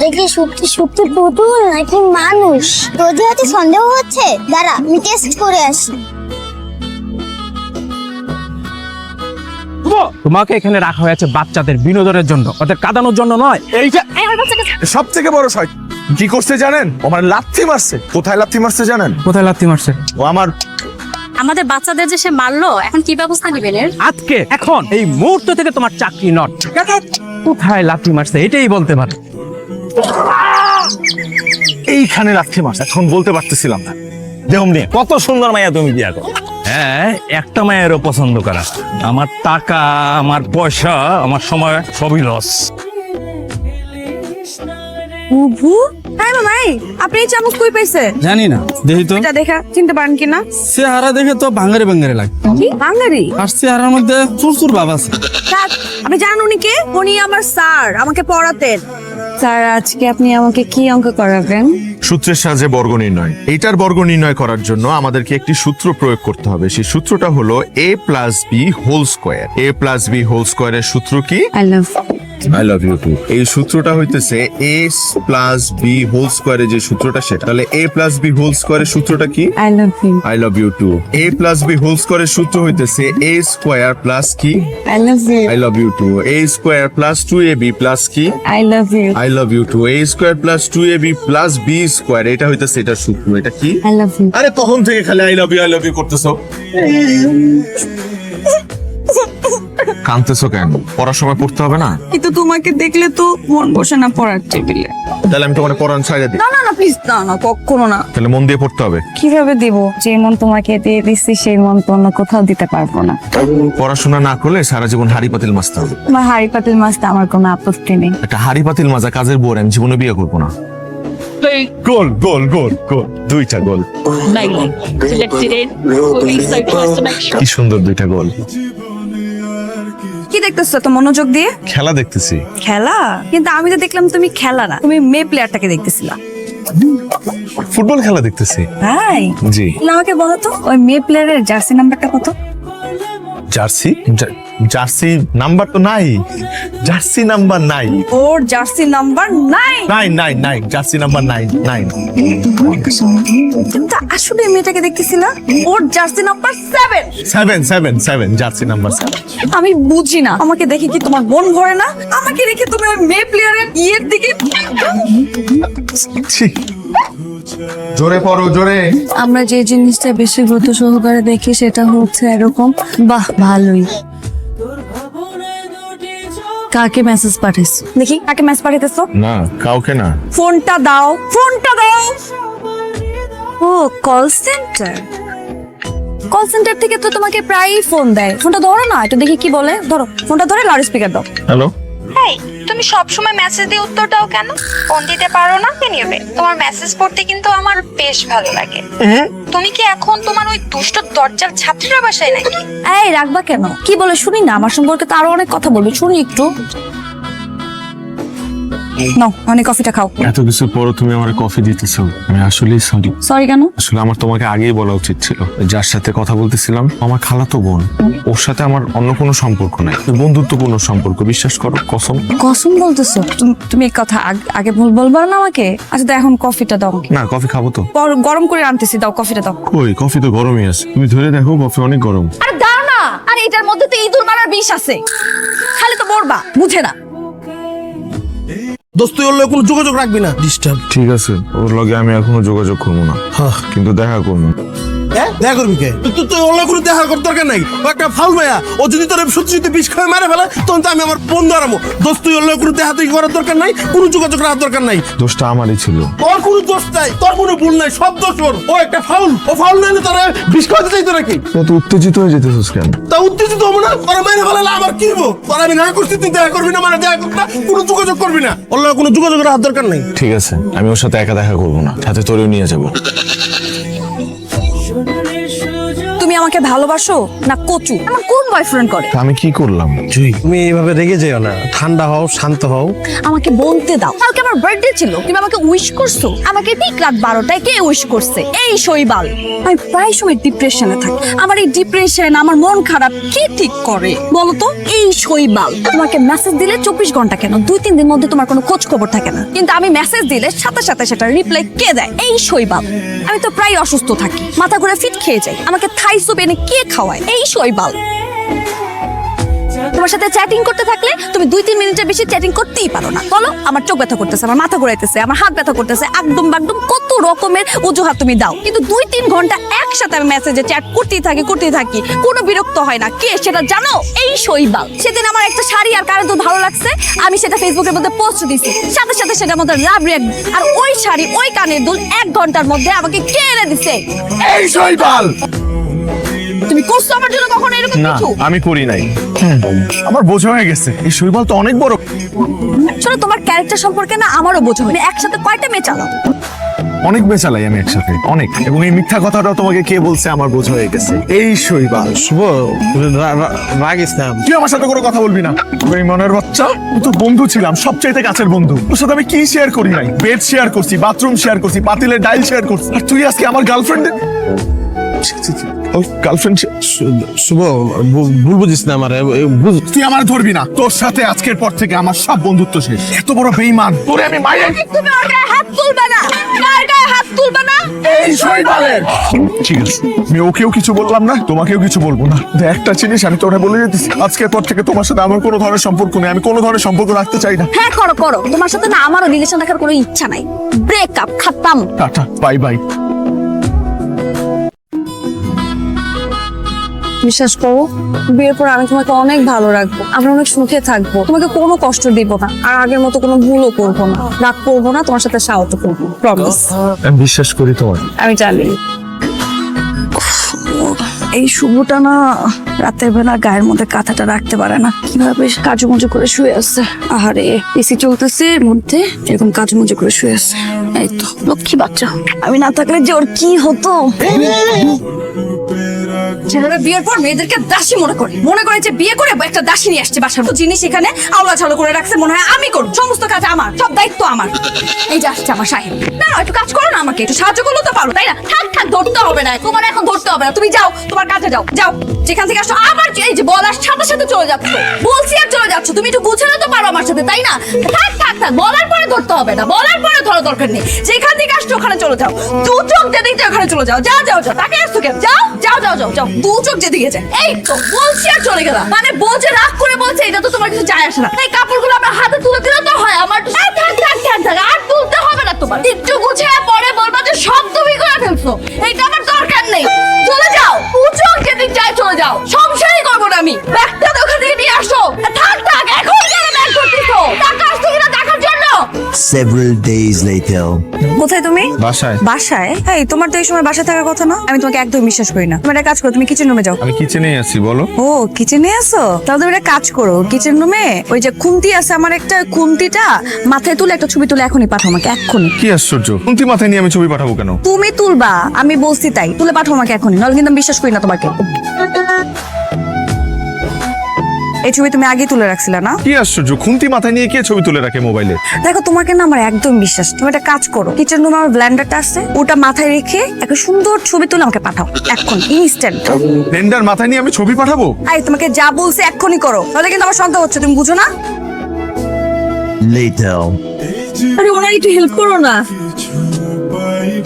দেখি পুতুল নাকি মানুষ? তোদের হাতে সন্দেহ হচ্ছে? দাঁড়া আমি টেস্ট করে আসি। তোমাকে এখানে রাখা হয়েছে বাচ্চাদের বিনোদনের জন্য ওদের কাঁদানোর জন্য নয়। এইটা সব থেকে বড় শয় কি করছে জানেন? ও আমার লাথি মারছে। কোথায় লাথি মারছে জানেন? কোথায় লাথি মারছে? ও আমার আমাদের বাচ্চাদের যে সে মারলো এখন কি ব্যবস্থা নেবেন এর? আজকে এখন এই মুহূর্ত থেকে তোমার চাকরি নট। কোথায় লাথি মারছে এটাই বলতে পারে। এইখানে রাত্রি মাস, এখন বলতে পারতেছিলাম না। দেখুন নিয়ে কত সুন্দর মায়া তুমি বিয়া করো। হ্যাঁ একটা মায়েরও পছন্দ করা। আমার টাকা, আমার পয়সা, আমার সময় সবই লস বুবু হ্যাঁ মামাই আপনি এই চামচ কই পাইছে? জানি না দেখি তো। এটা দেখা চিনতে পারেন কিনা চেহারা দেখে তো বাঙালি বাঙালি লাগে। কি? বাঙালি আর চেহারার মধ্যে চুরচুর ভাব আছে। স্যার আপনি জানেন উনি কে? উনি আমার স্যার আমাকে পড়াতেন। স্যার আজকে আপনি আমাকে কি অঙ্ক করাবেন? সূত্রের সাহায্যে বর্গ নির্ণয়। এইটার বর্গ নির্ণয় করার জন্য আমাদেরকে একটি সূত্র প্রয়োগ করতে হবে। সেই সূত্রটা হলো A plus B whole square A plus B whole স্কোয়ারের সূত্র কি? I love I love you too এই সূত্রটা হইতেছে এ প্লাস বি হোল স্কোয়ারের যে সূত্রটা সেটা তাহলে এ প্লাস বি হোল স্কোয়ারের সূত্রটা কি I love you I love you too A plus B whole স্কোয়ারের সূত্র হইতেছে এ স্কোয়ার প্লাস কি I love you I love you too A square plus two A B plus কি I love you I love you too A square plus two A B plus B square এটা হইতেছে এটার সূত্র এটা কি I love you আরে তখন থেকে খালি I love you I love you করতেছো কানতেছো কেন পড়ার সময় পড়তে হবে না তোমাকে দেখলে তো মন বসে না পড়ার টেবিলে। তাহলে আমি তোমার পড়ান ছাইড়া দিই। না না না প্লিজ না না কখনো না। তাহলে মন দিয়ে পড়তে হবে। কীভাবে দিব? যে মন তোমাকে দিয়ে দিচ্ছি সেই মন তো অন্য কোথাও দিতে পারব না। পড়াশোনা না করলে সারা জীবন হাড়ি পাতিল মাছতে হবে। তোমার হাড়ি পাতিল মাছটা আমার কোনো আপত্তি নেই। একটা হাড়ি পাতিল মাজা কাজের বোর আমি জীবনে বিয়ে করব না। গোল গোল গোল গোল। দুইটা গোল. কি সুন্দর দুইটা গোল। কি দেখতেছো তো মনোযোগ দিয়ে? খেলা দেখতেছি। খেলা? কিন্তু আমি তো দেখলাম তুমি খেলা না তুমি মেয়ে প্লেয়ারটাকে দেখতেছিলা। ফুটবল খেলা দেখতেছি। তাই? জি। আমাকে বলো তো ওই মেয়ে প্লেয়ারের জার্সি নাম্বারটা কত? জার্সি? জার্সি নাম্বার তো নাই। জার্সি নাম্বার নাই। ওর জার্সি নাম্বার নাই। নাই নাই নাই। জার্সি নাম্বার নাই নাই। তুমি আসলে মেয়েটাকে দেখতেছিলা ওর jersey number seven seven seven seven jersey number seven আমি বুঝি না। আমাকে দেখে কি তোমার মন ভরে না? আমাকে রেখে তুমি ওই মেয়ে প্লেয়ারের ইয়ের দিকে জোরে পড়ো জোরে। আমরা যে জিনিসটা বেশি গুরুত্ব সহকারে দেখি সেটা হচ্ছে এরকম বাহ ভালোই। কাকে মেসেজ পাঠিয়েছো দেখি কাকে মেসেজ পাঠিয়েছো না কাউকে না। ফোনটা দাও ফোনটা দাও। ও কল সেন্টার কল সেন্টার থেকে তো তোমাকে প্রায়ই ফোন দেয়। ফোনটা ধরো না একটু দেখি কি বলে। ধরো ফোনটা ধরে লাউড স্পিকার দাও। হ্যালো এই তুমি সব সময় মেসেজ দিয়ে উত্তর দাও কেন? ফোন দিতে পারো না কে নিবে? তোমার মেসেজ পড়তে কিন্তু আমার বেশ ভালো লাগে। তুমি কি এখন তোমার ওই দুষ্ট দরজার ছাত্রীরা বাসায় নাকি? এই রাখবা কেন? কি বলে শুনি না আমার সম্পর্কে তো আরও অনেক কথা বলবে শুনি একটু। নাও অনেক কফিটা খাও। এত কিছু পরও তুমি আমার কফি দিতেছো। আমি আসলেই সরি সরি কেন? আসলে আমার তোমাকে আগেই বলা উচিত ছিল। যার সাথে কথা বলতেছিলাম আমার খালাতো বোন। ওর সাথে আমার অন্য কোনো সম্পর্ক নাই। বন্ধুত্বপূর্ণ সম্পর্ক বিশ্বাস করো কসম। কসম বলতেছো? তুম- তুমি এই কথা আগ- আগে বল বলবা না আমাকে? আচ্ছা তো এখন কফিটা দাও। না কফি খাব তো। গর- গরম করে আনতেছি দাও কফিটা দাও। কই? কফি তো গরমই আছে। তুমি ধরে দেখো কফি অনেক গরম। আরে দাও না! আরে এটার মধ্যে তো ইঁদুর মারার বিষ আছে। খালি তো মরবা বুঝে না। দোস্ত ওর লগে কোনো যোগাযোগ রাখবি না? ডিস্টার্ব ঠিক আছে ওর লগে আমি এখনও যোগাযোগ করব না। কিন্তু দেখা করব। হ্যাঁ দেখা করবি কে? তুই তুই লগে কোনো দেখা করার দরকার নাই। ও একটা ফাউল মায়া ও যদি তোর সত্যি সত্যি বিষ খাওয়া মারে ফেলে তখন তো আমি আমার বন্ধু আরামো দোস্ত তুই লগে কোনো দেখা তুই করার দরকার নাই? কোনো যোগাযোগ রাখার দরকার নাই। দোষটা আমারই ছিল। তোর কোনো দোষ নাই তোর কোনো ভুল নাই সব দোষ ওর। ও একটা ফাউল। ও ফাউল নাইলে তোরা বিষ খাওয়াতে চাইতো নাকি? তো উত্তেজিত হয়ে যেতেছিস কেন? তা উত্তেজিত হব না তোরা মাইনে ফেলালে আমার কি হব? তোরা আমি না করছি তুই দেখা করবি না মানে দেখা করবি না কোনো যোগাযোগ করবি না। লগে কোনো যোগাযোগ রাখার দরকার নাই। ঠিক আছে আমি ওর সাথে একা দেখা করব না সাথে তোরেও নিয়ে যাব। তুমি আমাকে ভালোবাসো না কচু? আমার কোন বয়ফ্রেন্ড করে? আমি কি করলাম? জুই তুমি এইভাবে রেগে যেও না। ঠান্ডা হও শান্ত হও। আমাকে বলতে দাও। কালকে আমার বার্থডে ছিল তুমি আমাকে উইশ করছ। আমাকে ঠিক রাত বারোটায় কে উইশ করছে? এই শৈবাল। আমি প্রায় সময় ডিপ্রেশনে থাকি। আমার এই ডিপ্রেশন আমার মন খারাপ কে ঠিক করে? বলো তো এই শৈবাল তোমাকে মেসেজ দিলে চব্বিশ ঘণ্টা কেন? দুই তিন দিন মধ্যে তোমার কোনো খোঁজ খবর থাকে না। কিন্তু আমি মেসেজ দিলে সাথে সাথে সেটা রিপ্লাই কে দেয়? এই শৈবাল। আমি তো প্রায় অসুস্থ থাকি। মাথা ঘুরে ফিট খেয়ে যাই। আমাকে থাই সুপ এনে কে খাওয়ায়? এই শৈবাল। তোমার সাথে চ্যাটিং করতে থাকলে তুমি দুই, তিন মিনিটের বেশি চ্যাটিং করতেই পারো না। বলো, আমার চোখ ব্যথা করতেছে, আমার মাথা ঘুরাইতেছে, আমার হাত ব্যথা করতেছে, একদম বাকদম কত রকমের অজুহাত তুমি দাও। কিন্তু দুই, তিন ঘণ্টা একসাথে আমি মেসেজে চ্যাট করতেই থাকি করতেই থাকি, কোনো বিরক্ত হয় না। কে সেটা জানো? এই শৈবাল। সেদিন আমার একটা শাড়ি আর কারও দুল ভালো লাগছে, আমি সেটা ফেসবুকের মধ্যে পোস্ট দিছি। সাথে সাথে সেটার মধ্যে লাভ আর ওই শাড়ি, ওই কানের দুল এক ঘণ্টার মধ্যে আমাকে কে এনে দিছে? এই শৈবাল! তুমি করছ আমার জন্য কখনো এরকম না কিছু? আমি করি নাই। আমার বোঝা হয়ে গেছে। এই শৈবাল তো অনেক বড়। শোনো তোমার ক্যারেক্টার সম্পর্কে না আমারও বোঝো মানে একসাথে কয়টা মেয়ে চালাও? অনেক বেচালাই আমি একসাথে অনেক। এবং এই মিথ্যা কথাটাও তোমাকে কে বলছে আমার বোঝা হয়ে গেছে। এই শৈবাল শুভ। রাগিস না। তুই আমার সাথে কোনো কথা বলবি না। এই মনের বাচ্চা? তো বন্ধু ছিলাম সবচাইতে কাছের বন্ধু। তোর সাথে আমি কি শেয়ার করি নাই? বেড শেয়ার করছি বাথরুম শেয়ার করছি পাতিলের ডাইল শেয়ার করছি। আর তুই আজকে আমার গার্লফ্রেন্ড গার্লফ্রেন্ড শুভ ভুল বুঝিস না আমার তুই আমার ধরবি না। তোর সাথে আজকের পর থেকে আমার সব বন্ধুত্ব শেষ। এত বড় বেইমান তোরে আমি মাইরে তুমি ওর গায়ে হাত তুলবে না। কার গায়ে হাত তুলবে না। এই শৈবালের। ঠিক আছে। আমি ওকেও কিছু বললাম না তোমাকেও কিছু বলব না। একটা জিনিস আমি তোরা বলে যেতেছি আজকের পর থেকে তোমার সাথে আমার কোনো ধরনের সম্পর্ক নেই। আমি কোনো ধরনের সম্পর্ক রাখতে চাই না। হ্যাঁ করো করো। তোমার সাথে না আমারও রিলেশন রাখার কোনো ইচ্ছা নাই। ব্রেকআপ খাতাম। টাটা বাই বাই বিশ্বাস করো বিয়ের পর আমি তোমাকে অনেক ভালো রাখব আমরা অনেক সুখে থাকব। তোমাকে কোনো কষ্ট দিব না আর আগের মতো কোনো ভুলও করব না। রাগ করব না তোমার সাথে সাহায্য করব প্রমিস আমি বিশ্বাস করি তোমার আমি জানি। এই শুভটা না রাতের বেলা গায়ের মধ্যে কাঁথাটা রাখতে পারে না। কীভাবে কাজু মুজু করে শুয়ে আছে? আহারে এসি চলতেছে এর মধ্যে এরকম কাজু মুজু করে শুয়ে আছে। এই তো লক্ষ্মী বাচ্চা। আমি না থাকলে যে ওর কি হতো? ছেলেরা বিয়ের পর মেয়েদেরকে দাসী মনে করে। মনে করে যে বিয়ে করে একটা দাসী নিয়ে আসছে বাসার জিনিস এখানে আওলা ঝালো করে রাখছে, মনে হয় আমি করব। সমস্ত কাজ আমার, সব দায়িত্ব আমার। এই যে আসছে আমার সাহেব। না না, একটু কাজ করো না আমাকে, একটু সাহায্য করলে তো পারো, তাই না? থাক থাক, ধরতে হবে না। তোমার এখন ধরতে হবে না। তুমি যাও, তোমার কাজে যাও যাও। যেখান থেকে আসছো আবার এই যে বলার সাথে সাথে চলে যাচ্ছ। বলছি আর চলে যাচ্ছ, তুমি একটু বুঝে না তো পারো আমার সাথে, তাই না? থাক থাক থাক, বলার পরে ধরতে হবে না, বলার পরে ধরো দরকার নেই। যেখান থেকে আসছো, ওখানে চলে যাও। দু চোখ যেদিকে ওখানে চলে যাও যাও যাও যাও, তাকে আসছো কেন? যাও যাও যাও যাও যাও, দু চোখ যেদিকে যায় এই তো, বলছি আর চলে গেলাম। মানে বোঝে রাগ করে বলছে, এটা তো তোমার কিছু যায় আসে না। এই কাপড়গুলো আমার হাতে তুলে দিলে তো হয়, আমার থাক থাক থাক থাক, আর তুলতে হবে না তোমার। একটু Several days later. কোথায় তুমি? বাসায়। বাসায়? এই তোমার তো এই সময় বাসায় থাকার কথা না? আমি তোমাকে একদম বিশ্বাস করি না। তুমি একটা কাজ করো তুমি কিচেন রুমে যাও। আমি কিচেনে আছি বলো। ও কিচেনে আছো? তাহলে তুমি একটা কাজ করো কিচেন রুমে ওই যে খুন্তি আছে আমার একটা খুন্তিটা মাথায় তুলে একটা ছবি তুলে এখনই পাঠাও আমাকে এক্ষুনি। কি আশ্চর্য। কুন্তি মাথায় নিয়ে আমি ছবি পাঠাবো কেন? তুমি তুলবা আমি বলছি তাই তুলে পাঠাও আমাকে এখনই নাহলে কিন্তু আমি বিশ্বাস করি না তোমাকে। এই ছবি তুমি আগে তুলে রাখছিলে না? কি আশ্চর্য খুন্তি মাথায় নিয়ে কে ছবি তুলে রাখে মোবাইলে দেখো তোমাকে না আমার একদম বিশ্বাস তুমি একটা কাজ করো কিচেন রুমে আমার ব্ল্যান্ডারটা আছে ওটা মাথায় রেখে একটা সুন্দর ছবি তুলে আমাকে পাঠাও এখন ইনস্ট্যান্ট ব্লেন্ডার মাথায় নিয়ে আমি ছবি পাঠাবো? আই তোমাকে যা বলছে এক্ষুনি করো তাহলে কিন্তু আমার সন্দেহ হচ্ছে তুমি বুঝো না? Later. আরে ওনার একটু হেল্প করো না।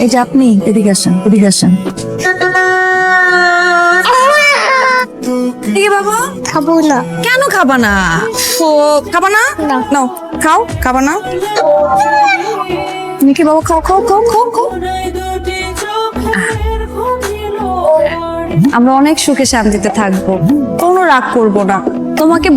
এই যে আপনি এদিকে আসেন এদিকে আসেন। বাবা। খাব না। কেন খাবা না? ও খাবা না? না। নাও খাও খাবা না। বাবা খাও খাও খাও খাও খাও। আমরা অনেক সুখে শান্তিতে থাকব। কোনো রাগ করব না। তোমাকে